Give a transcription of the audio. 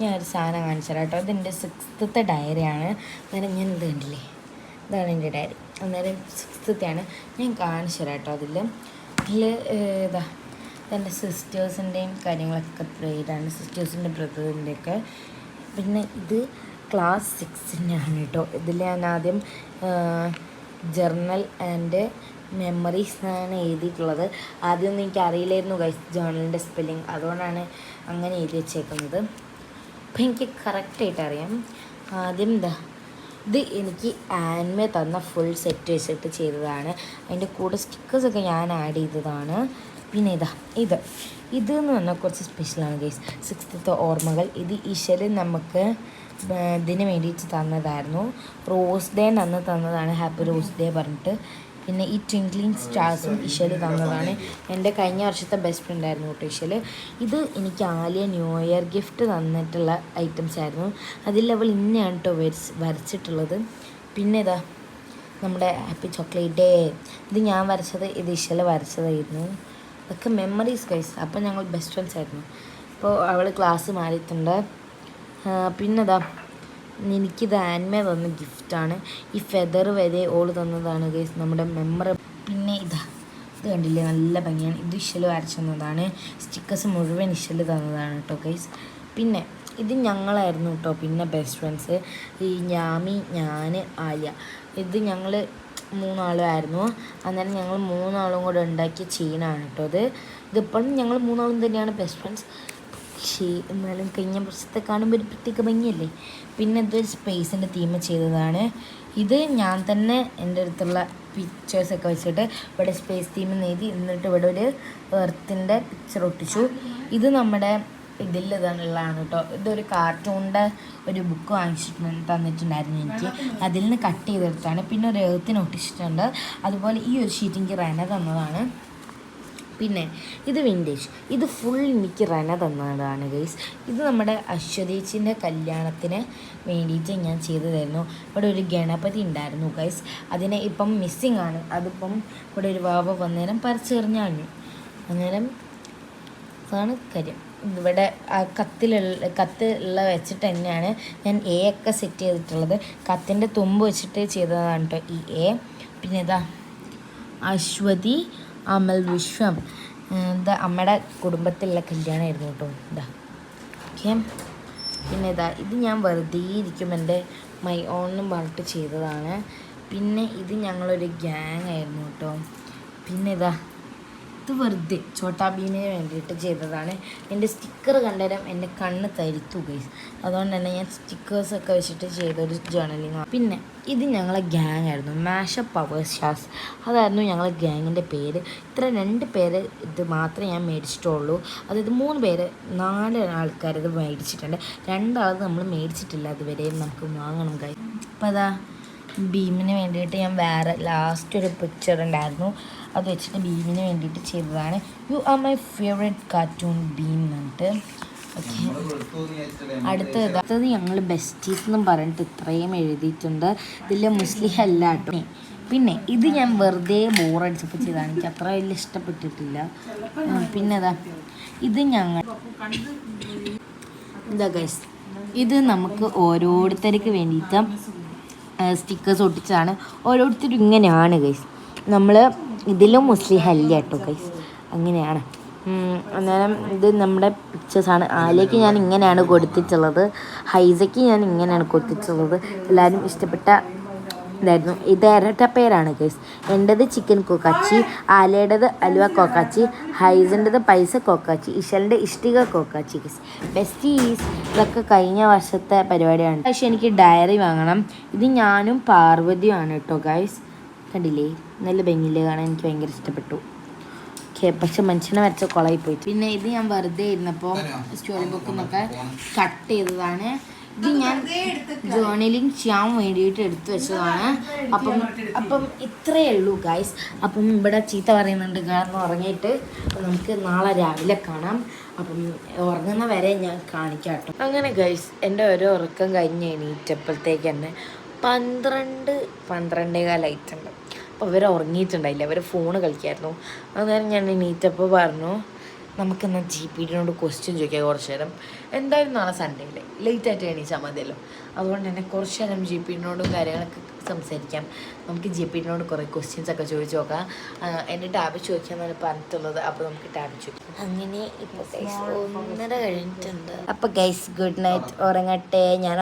ഞാൻ ഒരു സാധനം കാണിച്ചു കേട്ടോ. ഇതെന്റെ സിക്സ്ത്തെ ഡയറിയാണ്. അന്നേരം ഞാൻ ഇത് കണ്ടില്ലേ? ഇതാണ് എന്റെ ഡയറി. അന്നേരം സിക്സ്ത്തെയാണ് ഞാൻ കാണിച്ചു തരാം കേട്ടോ അതിൽ അതിൽ ഇതാ. ഇതെന്റെ സിസ്റ്റേഴ്സിന്റെയും കാര്യങ്ങളൊക്കെ പ്രേതാണ് സിസ്റ്റേഴ്സിന്റെ ബ്രദറിന്റെയൊക്കെ. പിന്നെ ഇത് ക്ലാസ് സിക്സിന്റെ ആണ് കേട്ടോ. ഇതിൽ ഞാൻ ആദ്യം ജേർണൽ ആൻഡ് മെമ്മറീസ് ആണ് എഴുതിയിട്ടുള്ളത്. ആദ്യമൊന്നും എനിക്ക് അറിയില്ലായിരുന്നു ഗൈസ് ജേർണലിന്റെ സ്പെല്ലിങ്. അതുകൊണ്ടാണ് അങ്ങനെ എഴുതി വെച്ചേക്കുന്നത്. അപ്പം എനിക്ക് കറക്റ്റായിട്ട് അറിയാം. ആദ്യം എന്താ ഇത് എനിക്ക് ആൻമേ തന്ന ഫുൾ സെറ്റ് വെച്ചിട്ട് ചെയ്തതാണ്. അതിന്റെ കൂടെ സ്റ്റിക്കേഴ്സൊക്കെ ഞാൻ ആഡ് ചെയ്തതാണ്. പിന്നെ ഇതാ ഇത്. ഇത് എന്ന് പറഞ്ഞാൽ കുറച്ച് സ്പെഷ്യലാണ് ഗൈസ് സിക്സ്തത്തെ ഓർമ്മകൾ. ഇത് ഈശ്വര് നമുക്ക് ഇതിന് വേണ്ടിയിട്ട് തന്നതായിരുന്നു. റോസ് ഡേ അന്ന് തന്നതാണ്. ഹാപ്പി റോസ് ഡേ പറഞ്ഞിട്ട്. പിന്നെ ഈ ട്വിങ്ക്ലിങ് സ്റ്റാർസും ഇഷൽ തന്നതാണ്. എന്റെ കഴിഞ്ഞ വർഷത്തെ ബെസ്റ്റ് ഫ്രണ്ട് ആയിരുന്നു കേട്ടോ ഇഷൽ ഇത് എനിക്ക് ആലിയ ന്യൂ ഇയർ ഗിഫ്റ്റ് തന്നിട്ടുള്ള ഐറ്റംസ് ആയിരുന്നു. അതിൽ അവൾ ഇന്നെയാണ് കേട്ടോ വരച്ച് വരച്ചിട്ടുള്ളത്. പിന്നെ ഇതാ നമ്മുടെ ഹാപ്പി ചോക്ലേറ്റ് ഡേ ഇത് ഞാൻ വരച്ചത് ഇത് ഇഷൽ വരച്ചതായിരുന്നു. അതൊക്കെ മെമ്മറീസ് കൈസ് അപ്പം ഞങ്ങൾ ബെസ്റ്റ് ഫ്രണ്ട്സ് ആയിരുന്നു. അപ്പോൾ അവൾ ക്ലാസ് മാറിയിട്ടുണ്ട്. പിന്നെ പിന്നെതാ എനിക്കിത് ആൻമ തന്ന ഗിഫ്റ്റാണ്. ഈ ഫെദർ വരെ ഓൾ തന്നതാണ് ഗൈസ് നമ്മുടെ മെമ്മറ പിന്നെ ഇതാ ഇത് കണ്ടില്ലേ? നല്ല ഭംഗിയാണ്. ഇത് ഇഷ്യൽ വരച്ചു തന്നതാണ്. സ്റ്റിക്കേഴ്സ് മുഴുവൻ ഇഷ്യൽ തന്നതാണ് കേട്ടോ ഗൈസ് പിന്നെ ഇത് ഞങ്ങളായിരുന്നു കേട്ടോ പിന്നെ ബെസ്റ്റ് ഫ്രണ്ട്സ് ഈ ഞാമി ഞാൻ ആര്യ. ഇത് ഞങ്ങൾ മൂന്നാളുമായിരുന്നു. അന്നേരം ഞങ്ങൾ മൂന്നാളും കൂടെ ഉണ്ടാക്കിയ ചെയിനാണ് കേട്ടോ ഇത്. ഇതിപ്പോഴും ഞങ്ങൾ മൂന്നാളും തന്നെയാണ് ബെസ്റ്റ് ഫ്രണ്ട്സ് പക്ഷേ എന്നാലും കഴിഞ്ഞ വർഷത്തെ കാണുമ്പോൾ ഒരു പ്രത്യേക ഭംഗിയല്ലേ? പിന്നെ ഇതൊരു സ്പേസിന്റെ തീം ചെയ്തതാണ്. ഇത് ഞാൻ തന്നെ എന്റെ അടുത്തുള്ള പിക്ചേഴ്സൊക്കെ വെച്ചിട്ട് ഇവിടെ സ്പേസ് തീം നേടി എന്നിട്ട് ഇവിടെ ഒരു എർത്തിന്റെ പിക്ചർ ഒട്ടിച്ചു. ഇത് നമ്മുടെ ഇതിൽ ഇതാണുള്ളതാണ് കേട്ടോ ഇതൊരു കാർട്ടൂണിന്റെ ഒരു ബുക്ക് വാങ്ങിച്ചിട്ടുണ്ട് തന്നിട്ടുണ്ടായിരുന്നു എനിക്ക്. അതിൽ നിന്ന് കട്ട് ചെയ്തെടുത്താണ്. പിന്നെ ഒരു എഴുത്തിന് ഒട്ടിച്ചിട്ടുണ്ട്. അതുപോലെ ഈ ഒരു ഷീറ്റ് എനിക്ക് റെന തന്നതാണ്. പിന്നെ ഇത് വിന്റേജ് ഇത് ഫുൾ എനിക്ക് റന തന്നതാണ് ഗൈസ് ഇത് നമ്മുടെ അശ്വതീച്ചിന്റെ കല്യാണത്തിന് വേണ്ടിയിട്ട് ഞാൻ ചെയ്തതായിരുന്നു. ഇവിടെ ഒരു ഗണപതി ഉണ്ടായിരുന്നു ഗൈസ് അതിനെ ഇപ്പം മിസ്സിങ് ആണ്. അതിപ്പം ഇവിടെ ഒരു വാവ വന്നേരം പറിച്ചെറിഞ്ഞാണ് അന്നേരം അതാണ് കാര്യം. ഇവിടെ കത്തിലുള്ള കത്ത് ഉള്ള വെച്ചിട്ട് തന്നെയാണ് ഞാൻ എ ഒക്കെ സെറ്റ് ചെയ്തിട്ടുള്ളത്. കത്തിന്റെ തുമ്പ് വെച്ചിട്ട് ചെയ്തതാണ് കേട്ടോ ഈ എ പിന്നെ ഇതാ അശ്വതി അമൽ വിശ്വം. എന്താ അമ്മയുടെ കുടുംബത്തിലുള്ള കല്യാണമായിരുന്നു കേട്ടോ. ഇതാ ഓക്കെ. പിന്നെ ഇതാ ഇത് ഞാൻ വെറുതെ ഇരിക്കും. എന്റെ മൈ ഓണെന്നും പറഞ്ഞിട്ട് ചെയ്തതാണ്. പിന്നെ ഇത് ഞങ്ങളൊരു ഗ്യാങ് ആയിരുന്നു കേട്ടോ. പിന്നെ ഇതാ ഇത് വെറുതെ. ചോട്ടാ ഭീമിന് വേണ്ടിയിട്ട് ചെയ്തതാണ്. എന്റെ സ്റ്റിക്കർ കണ്ടേരം എന്റെ കണ്ണ് തരിത്തു ഗൈസ് അതുകൊണ്ട് തന്നെ ഞാൻ സ്റ്റിക്കേഴ്സൊക്കെ വെച്ചിട്ട് ചെയ്തൊരു ജേണലിങ് പിന്നെ ഇത് ഞങ്ങളെ ഗ്യാങ് ആയിരുന്നു. മാഷ പവർ ഷാസ് അതായിരുന്നു ഞങ്ങളെ ഗ്യാങ്ങിന്റെ പേര്. ഇത്ര രണ്ട് പേര് ഇത് മാത്രമേ ഞാൻ മേടിച്ചിട്ടുള്ളൂ. അതായത് മൂന്ന് പേര് നാല് ആൾക്കാർ ഇത് മേടിച്ചിട്ടുണ്ട്. രണ്ടാൾ നമ്മൾ മേടിച്ചിട്ടില്ല അതുവരെയും നമുക്ക് വാങ്ങണം ഗൈസ് അപ്പോൾ അതാ ഭീമിന് വേണ്ടിയിട്ട് ഞാൻ വേറെ ലാസ്റ്റ് ഒരു പിക്ചർ ഉണ്ടായിരുന്നു. അത് വെച്ചിട്ട് ഭീമിന് വേണ്ടിയിട്ട് ചെയ്തതാണ്. You are my favourite cartoon Bheem എന്നിട്ട്. ഓക്കെ അടുത്തത് അടുത്തത് ഞങ്ങൾ ബെസ്റ്റീസ് എന്നും പറഞ്ഞിട്ട് ഇത്രയും എഴുതിയിട്ടുണ്ട്. ഇതിൽ മുസ്ലിം അല്ല കേട്ടോ. പിന്നെ ഇത് ഞാൻ വെറുതെ ബോറടിച്ചപ്പോൾ ചെയ്താണ് എനിക്ക് അത്ര വലിയ ഇഷ്ടപ്പെട്ടിട്ടില്ല. പിന്നെ അതാ ഇത് ഞങ്ങൾ ഇതാ ഗൈസ് ഇത് നമുക്ക് ഓരോരുത്തർക്ക് വേണ്ടിയിട്ട് സ്റ്റിക്കേഴ്സ് ഒട്ടിച്ചാണ് ഓരോരുത്തരും ഇങ്ങനെയാണ് ഗൈസ് നമ്മൾ ഇതിലും മുസ്ലിം അല്ല കേട്ടോ ഗൈസ് അങ്ങനെയാണ്. അന്നേരം ഇത് നമ്മുടെ പിക്ചേഴ്സാണ് ആലേക്ക് ഞാൻ ഇങ്ങനെയാണ് കൊടുത്തിട്ടുള്ളത്. ഹൈസയ്ക്ക് ഞാൻ ഇങ്ങനെയാണ് കൊടുത്തിട്ടുള്ളത്. എല്ലാവരും ഇഷ്ടപ്പെട്ട ഇതായിരുന്നു. ഇത് ഇരട്ട പേരാണ് ഗൈസ് എന്റെത് ചിക്കൻ കോക്കാച്ചി ആലയുടേത് അലുവ കോക്കാച്ചി ഹൈസിന്റെത് പൈസ കോക്കാച്ചി ഇഷലിന്റെ ഇഷ്ടിക കോക്കാച്ചി ബെസ്റ്റ് ഈസ് ഇതൊക്കെ കഴിഞ്ഞ വർഷത്തെ പരിപാടിയാണ്. പക്ഷെ എനിക്ക് ഡയറി വാങ്ങണം. ഇത് ഞാനും പാർവതിയുമാണ് കേട്ടോ ഗൈസ് കണ്ടില്ലേ? നല്ല ഭംഗിയില്ലേ കാണാൻ എനിക്ക് ഭയങ്കര ഇഷ്ടപ്പെട്ടു. ഓക്കെ പക്ഷെ മനുഷ്യനെ വരച്ച കൊളായി പോയി പിന്നെ ഇത് ഞാൻ വെറുതെ ഇരുന്നപ്പോൾ സ്റ്റോറി ബുക്കിൽ നിന്നൊക്കെ കട്ട് ചെയ്തതാണ്. ഇത് ഞാൻ ജേർണലിങ് ചെയ്യാൻ വേണ്ടിയിട്ട് എടുത്തു വെച്ചതാണ്. അപ്പം അപ്പം ഇത്രയേ ഉള്ളൂ ഗായ്സ് അപ്പം ഇവിടെ ചീത്ത പറയുന്നുണ്ട് കാരണം ഉറങ്ങിയിട്ട്. നമുക്ക് നാളെ രാവിലെ കാണാം. അപ്പം ഉറങ്ങുന്ന വരെ ഞാൻ കാണിക്കാം കേട്ടോ. അങ്ങനെ ഗൈസ് എന്റെ ഓരോ ഉറക്കം കഴിഞ്ഞ് എണീറ്റപ്പോഴത്തേക്ക് തന്നെ പന്ത്രണ്ട്. പന്ത്രണ്ടേ കാലമായിട്ടുണ്ട് അപ്പോൾ അവർ ഉറങ്ങിയിട്ടുണ്ടായില്ല. അവർ ഫോണ് കളിക്കായിരുന്നു. അന്നേരം ഞാൻ എണീറ്റപ്പോൾ പറഞ്ഞു നമുക്കെന്നാൽ ജി പി ഡിനോട് ക്വസ്റ്റ്യൻ ചോദിക്കാം കുറച്ച് നേരം എന്തായാലും നാളെ സൺഡേ അല്ലേ ലേറ്റ് ആയിട്ട് എണീച്ചാൽ മതിയല്ലോ. അതുകൊണ്ട് തന്നെ കുറച്ച് നേരം ജി പി ഡിനോടും കാര്യങ്ങളൊക്കെ സംസാരിക്കാം. നമുക്ക് ജി പി ഡിനോട് കുറേ ക്വസ്റ്റ്യൻസ് ഒക്കെ ചോദിച്ചു നോക്കാം. എന്റെ ടാബ് ചോദിക്കാമെന്നാണ് പറഞ്ഞിട്ടുള്ളത്. അപ്പോൾ നമുക്ക് ടാബ് ചോദിക്കാം. അങ്ങനെ ഇപ്പോൾ ഒന്നര കഴിഞ്ഞിട്ടുണ്ട്. അപ്പോൾ ഗൈസ് ഗുഡ് നൈറ്റ് ഉറങ്ങട്ടെ. ഞാൻ